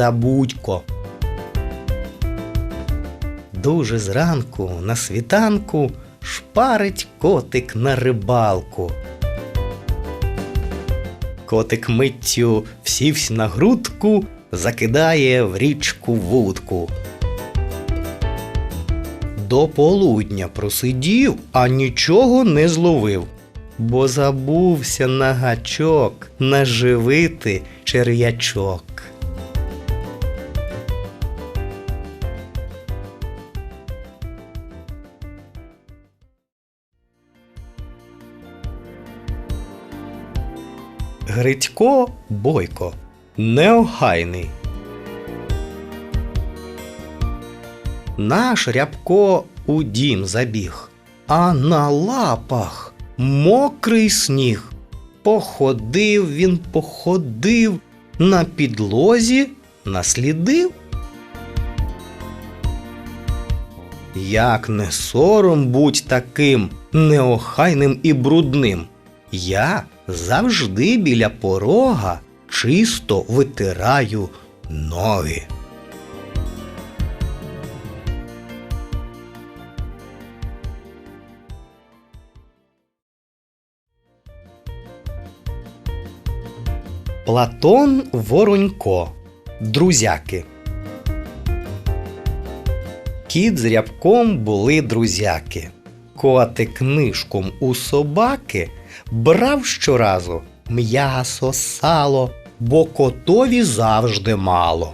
та будько. Дуже зранку на світанку шпарить котик на рибалку. Котик миттю всівсь на грудку, закидає в річку вудку. До полудня просидів, а нічого не зловив, бо забувся на гачок наживити черв'ячок. Грицько Бойко неохайний. Наш рябко у дім забіг, а на лапах мокрий сніг. Походив він, походив, на підлозі наслідив. Як не сором будь таким неохайним і брудним. Я завжди біля порога чисто витираю ноги. Платон Воронько. Друзяки. Кіт з рябком були друзяки. Котик нишком у собаки брав щоразу м'ясо, сало, бо котові завжди мало.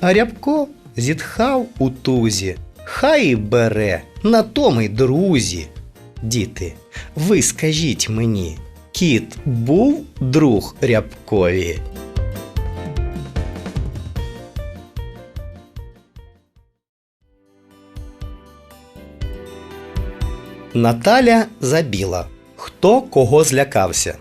А рябко зітхав у тузі, хай і бере на тому друзі. Діти, ви скажіть мені, кіт був друг рябкові? Наталя забіла. Хто кого злякався?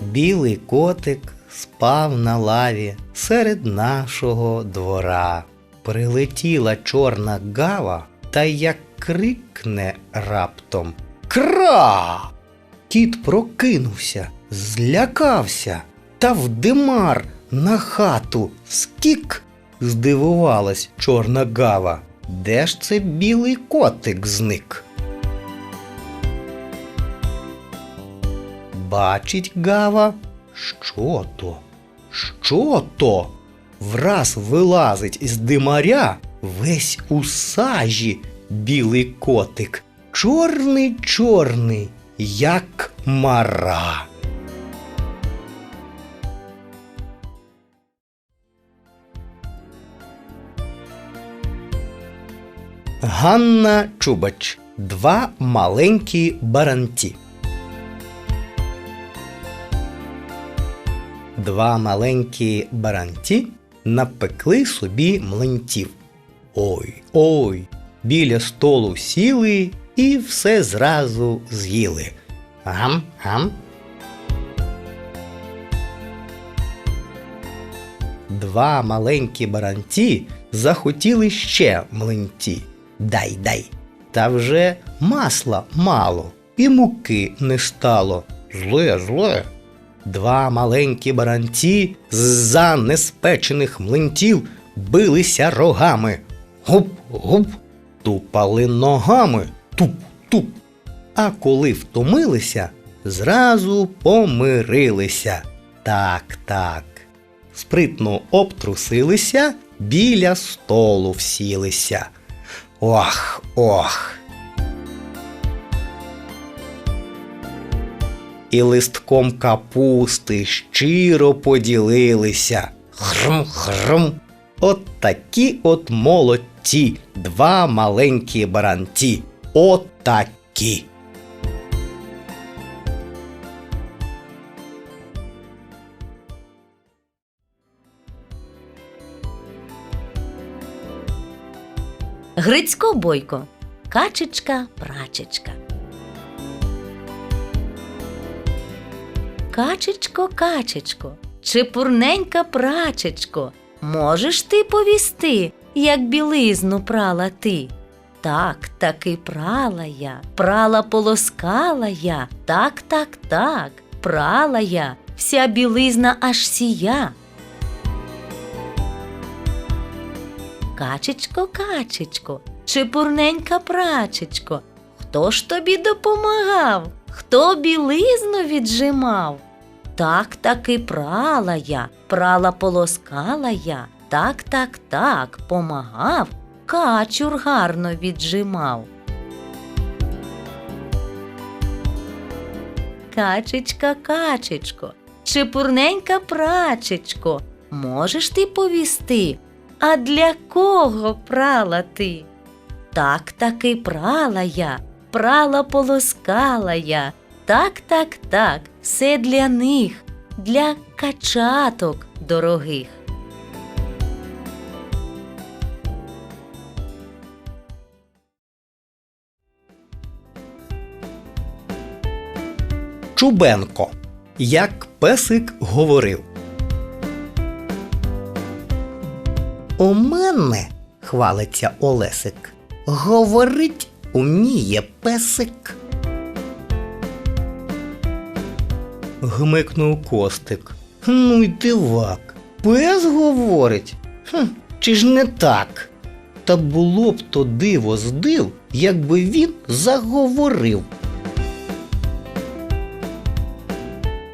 Білий котик спав на лаві серед нашого двора. Прилетіла чорна гава та як крикне раптом Кра! Кіт прокинувся, злякався та вдимар на хату скік. Здивувалась чорна гава. Де ж це білий котик зник? Бачить гава, що то? Що то? Враз вилазить із димаря весь у сажі білий котик, чорний чорний, як мара. Ганна Чубач. Два маленькі баранті. Два маленькі баранті напекли собі млинців. Ой, ой, біля столу сіли і все зразу з'їли. Гам, гам. Два маленькі баранці захотіли ще млинці. Дай, дай. Та вже масла мало, і муки не стало. Зле, зле. Два маленькі баранці з-за неспечених млинців билися рогами. Гуп, гуп, тупали ногами. Туп, туп. А коли втомилися, зразу помирилися. Так, так. Спритно обтрусилися, біля столу всілися. Ох, ох. І листком капусти щиро поділилися. Хрм. От такі от молодці, два маленькі баранці. От такі. Грицько Бойко, качечка прачечка. Качечко, качечко, чепурненька прачечко, можеш ти повісти, як білизну прала ти? Так, таки прала я, прала полоскала я, так, так, так. прала я, вся білизна аж сія. Качечко, качечко, чепурненька прачечко, хто ж тобі допомагав? Хто білизну віджимав? Так таки прала я, прала полоскала я, так, так, так, помагав, качур гарно віджимав. Качечка, качечко, чепурненька прачечко, можеш ти повісти, а для кого прала ти? Так таки прала я, прала полоскала я, так, так, так, все для них, для качаток дорогих. Чубенко. Як песик говорив. У мене, хвалиться Олесик, говорить уміє песик. Гмикнув Костик. Ну й дивак. Пес говорить. Хм, чи ж не так? Та було б то диво здив, якби він заговорив.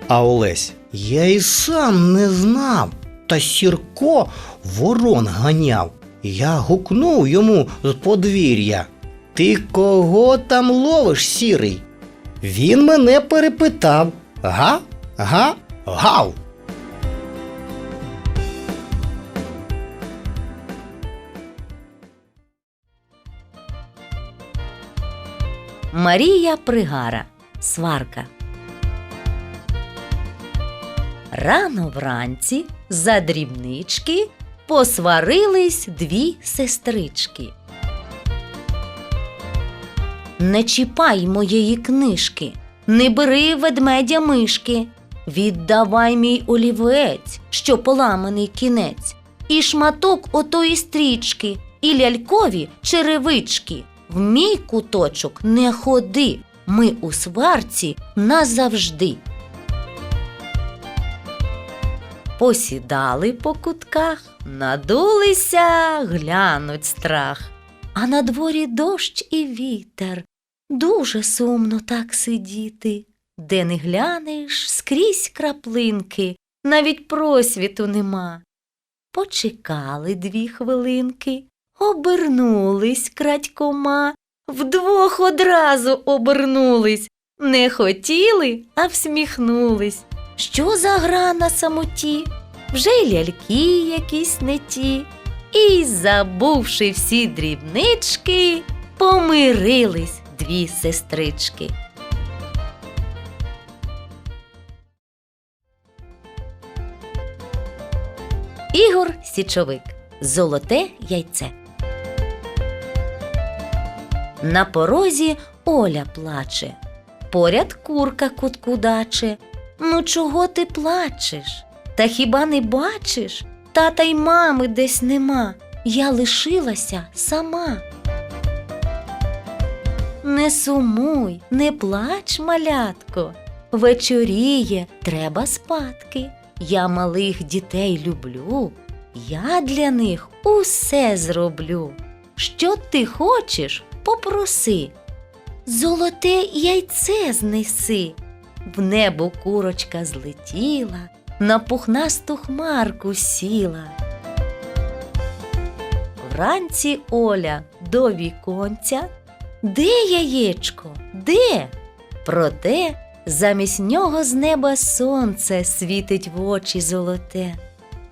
А Олесь, я і сам не знав. Та Сірко ворон ганяв. Я гукнув йому з подвір'я. Ти кого там ловиш, сірий? Він мене перепитав. Га? Га? Гав. Марія Пригара. Сварка. Рано вранці за дрібнички посварились дві сестрички. Не чіпай моєї книжки, не бери ведмедя мишки. Віддавай мій олівець, що поламаний кінець, і шматок отої стрічки, і лялькові черевички. В мій куточок не ходи, ми у сварці назавжди. Посідали по кутках, надулися, глянуть страх. А на дворі дощ і вітер. Дуже сумно так сидіти. Де не глянеш, скрізь краплинки, навіть просвіту нема. Почекали дві хвилинки, обернулись крадькома, вдвох одразу обернулись, не хотіли, а всміхнулись. Що за гра на самоті? Вже й ляльки якісь не ті. І, забувши всі дрібнички, помирились дві сестрички. Ігор Січовик. Золоте яйце. На порозі Оля плаче. Поряд курка куткудаче. Ну, чого ти плачеш? Та хіба не бачиш? Тата й мами десь нема. Я лишилася сама. Не сумуй, не плач, малятко. Вечоріє, треба спадки. Я малих дітей люблю. Я для них усе зроблю. Що ти хочеш, попроси. Золоте яйце знеси. В небо курочка злетіла, на пухнасту хмарку сіла. Вранці Оля до віконця. Де яєчко? Де? Проте замість нього з неба сонце світить в очі золоте.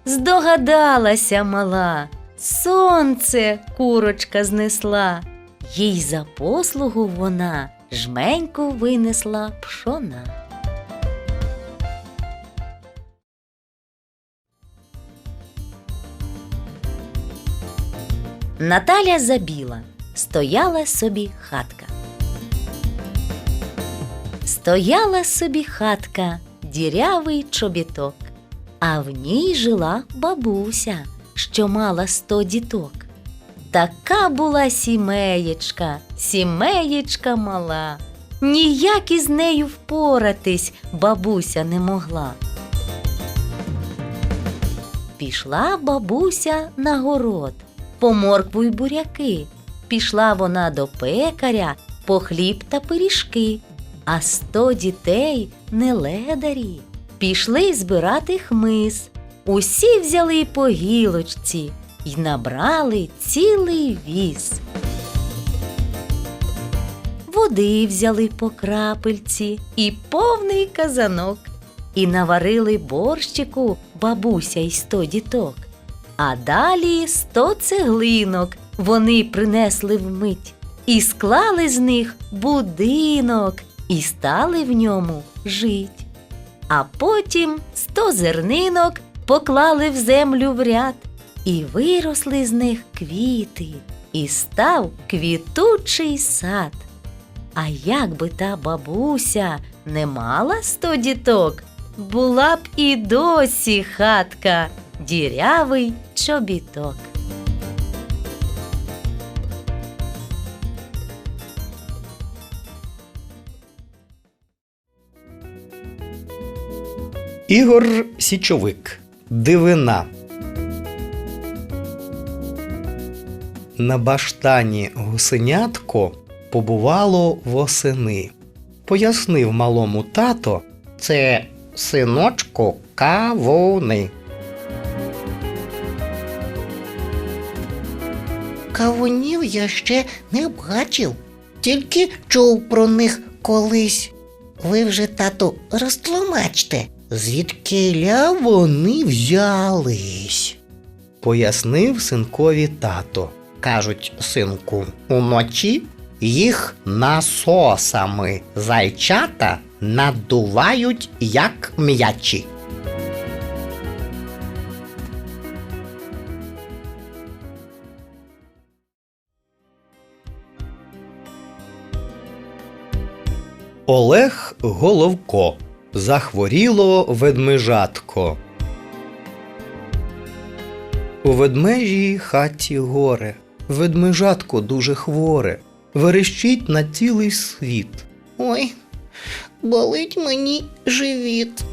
Здогадалася мала, сонце курочка знесла, їй за послугу вона жменьку винесла пшона. Наталя забіла, стояла собі хатка. Стояла собі хатка, дірявий чобіток, а в ній жила бабуся, що мала сто діток. Така була сімеєчка, сімеєчка мала. ніяк із нею впоратись бабуся не могла. Пішла бабуся на город, по моркву й буряки. Пішла вона до пекаря по хліб та пиріжки, а сто дітей не ледарі. Пішли збирати хмиз. Усі взяли по гілочці й набрали цілий віз. Води взяли по крапельці і повний казанок, і наварили борщику бабуся й сто діток. А далі сто цеглинок вони принесли вмить, і склали з них будинок, і стали в ньому жить. А потім сто зернинок поклали в землю в ряд, і виросли з них квіти, і став квітучий сад. А як би та бабуся не мала сто діток, була б і досі хатка, дірявий чобіток. Ігор Січовик. Дивина. На баштані гусенятко побувало восени. Пояснив малому тато, це синочку кавуни. Кавунів я ще не бачив, тільки чув про них колись. Ви вже, тату, розтлумачте, звідкиля вони взялись. Пояснив синкові тато. Кажуть, синку, уночі їх насосами зайчата надувають як м'ячі. Олег Головко. Захворіло ведмежатко. У ведмежій хаті горе. Ведмежатко дуже хворе. Верещить на цілий світ. Ой, болить мені живіт.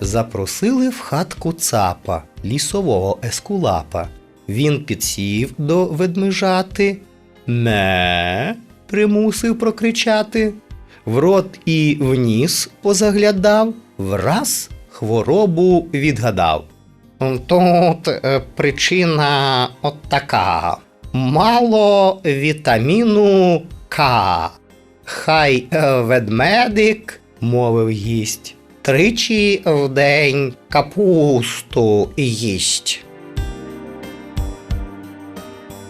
Запросили в хатку цапа, лісового ескулапа. Він підсів до ведмежати. Не, примусив прокричати. В рот і в ніс позаглядав, враз хворобу відгадав. Тут е, причина от така. Мало вітаміну К. Хай е, ведмедик, мовив гість, тричі в день капусту їсть.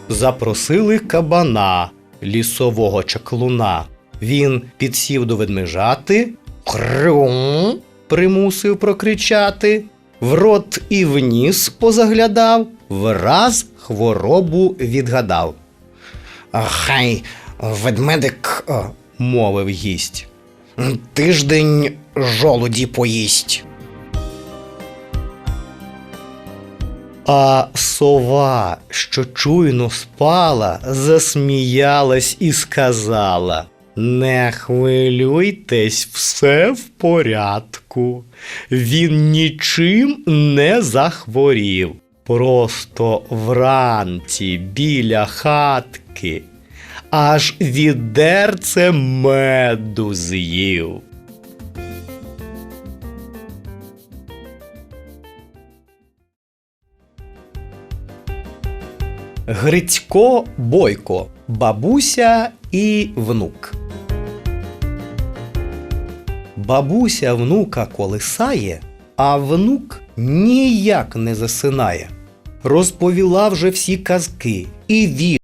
Запросили кабана, лісового чаклуна. Він підсів до ведмежати, хрум, примусив прокричати, в рот і в ніс позаглядав, враз хворобу відгадав. Хай ведмедик, е, мовив гість, тиждень жолуді поїсть. А сова, що чуйно спала, засміялась і сказала: Не хвилюйтесь, все в порядку. Він нічим не захворів. Просто вранці біля хатки аж відерце меду з'їв. Грицько Бойко, бабуся і внук. Бабуся внука колисає, а внук ніяк не засинає. Розповіла вже всі казки і вір.